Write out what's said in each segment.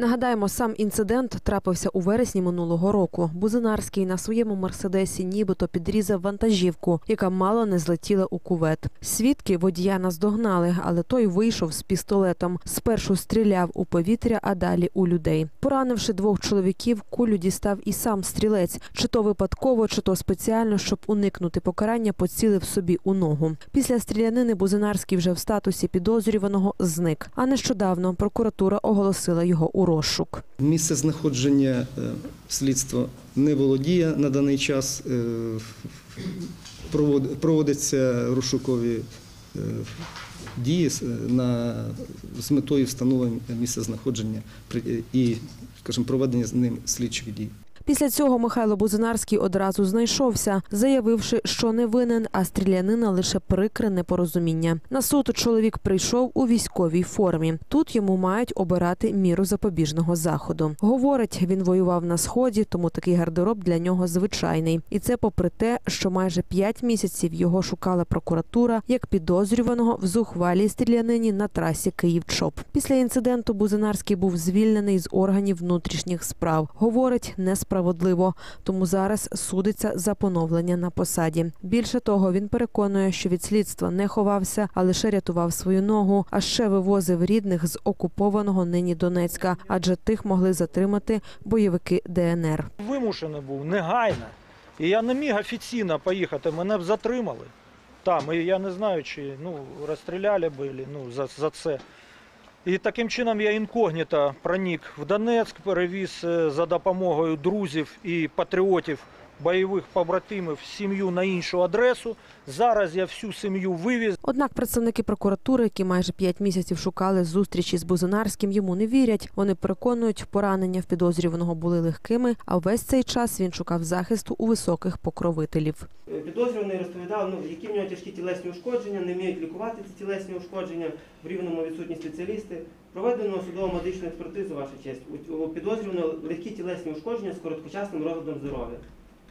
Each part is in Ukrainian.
Нагадаємо, сам інцидент трапився у вересні минулого року. Бузинарський на своєму мерседесі нібито підрізав вантажівку, яка мало не злетіла у кувет. Свідки водія наздогнали, але той вийшов з пістолетом. Спершу стріляв у повітря, а далі у людей. Поранивши двох чоловіків, кулю дістав і сам стрілець, чи то випадково, чи то спеціально, щоб уникнути покарання, поцілив собі у ногу. Після стрілянини Бузинарський вже в статусі підозрюваного зник. А нещодавно прокуратура оголосила його у розшук. Місце знаходження слідства слідство не володіє на даний час. Е, Проводяться розшукові е, дії з метою встановлення місця знаходження і, скажімо, проведення з ним слідчих дій. Після цього Михайло Бузинарський одразу знайшовся, заявивши, що не винен, а стрілянина лише прикре непорозуміння. На суд чоловік прийшов у військовій формі. Тут йому мають обирати міру запобіжного заходу. Говорить, він воював на сході, тому такий гардероб для нього звичайний. І це попри те, що майже п'ять місяців його шукала прокуратура як підозрюваного в зухвалій стрілянині на трасі Київ-Чоп. Після інциденту Бузинарський був звільнений з органів внутрішніх справ. Говорить, несправедливо, тому зараз судиться за поновлення на посаді. Більше того, він переконує, що від слідства не ховався, а лише рятував свою ногу, а ще вивозив рідних з окупованого нині Донецька, адже тих могли затримати бойовики ДНР. Вимушений був негайно. І я не міг офіційно поїхати, мене б затримали там. І я не знаю, чи ну, розстріляли б ну, за, за це. І таким чином я інкогніто проник в Донецьк, перевіз е, за допомогою друзів і патріотів бойових побратимів сім'ю на іншу адресу. Зараз я всю сім'ю вивіз. Однак представники прокуратури, які майже п'ять місяців шукали зустрічі з Бузинарським, йому не вірять. Вони переконують, поранення в підозрюваного були легкими, а весь цей час він шукав захисту у високих покровителів. Підозрюваний розповідав, ну, які в нього тяжкі тілесні ушкодження, не вміють лікувати ці тілесні ушкодження, в рівному відсутні спеціалісти. Проведено судово-медичну експертизу, ваша честь. У- підозрюваного легкі тілесні ушкодження з короткочасним розладом здоров'я.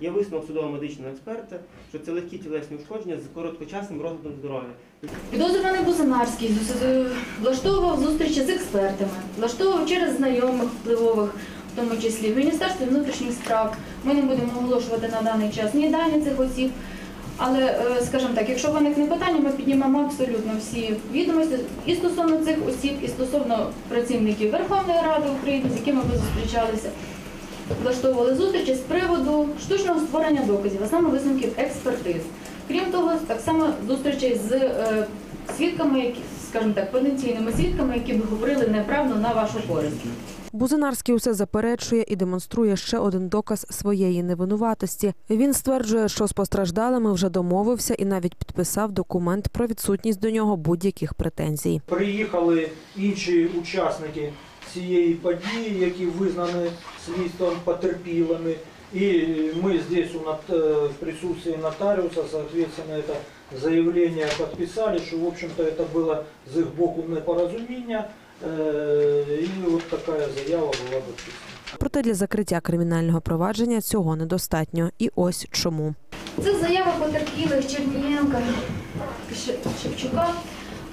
Є висновок судово-медичного експерта, що це легкі тілесні ушкодження з короткочасним розладом здоров'я. Підозрюваний Бузинарський влаштовував зустрічі з експертами, влаштовував через знайомих впливових, в тому числі в Міністерстві внутрішніх справ. Ми не будемо оголошувати на даний час ні дані цих осіб. Але, е, скажімо так, якщо виникне питання, ми піднімемо абсолютно всі відомості і стосовно цих осіб, і стосовно працівників Верховної Ради України, з якими ви зустрічалися. Влаштовували зустрічі з приводу штучного створення доказів, а саме висновків експертиз. Крім того, так само зустрічей з е, свідками, які, скажімо так, потенційними свідками, які б говорили неправду на вашу користь. Бузинарський усе заперечує і демонструє ще один доказ своєї невинуватості. Він стверджує, що з постраждалими вже домовився і навіть підписав документ про відсутність до нього будь-яких претензій. Приїхали інші учасники цієї події, які визнані слідством потерпілими. І ми здесь у нот- э, в присутствии нотариуса, соответственно, это заявление подписали, что, в общем-то, это было с их боку непорозуміння, э, и вот такая заява була підписана. Проте для закриття кримінального провадження цього недостатньо. І ось чому. Це заява потерпілих Чернієнка Ш- Шевчука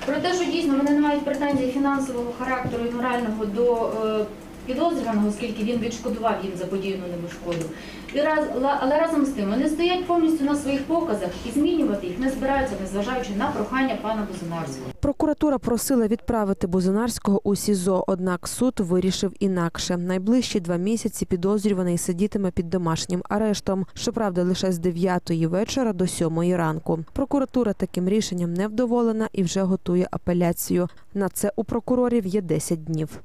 про те, що дійсно вони не мають претензій фінансового характеру і морального до е, підозрюваного, оскільки він відшкодував їм заподіяну ними шкоду. І раз, але разом з тим вони стоять повністю на своїх показах і змінювати їх не збираються, незважаючи на прохання пана Бузинарського. Прокуратура просила відправити Бузинарського у СІЗО, однак суд вирішив інакше. Найближчі два місяці підозрюваний сидітиме під домашнім арештом. Щоправда, лише з 9 вечора до 7 ранку. Прокуратура таким рішенням не вдоволена і вже готує апеляцію. На це у прокурорів є 10 днів.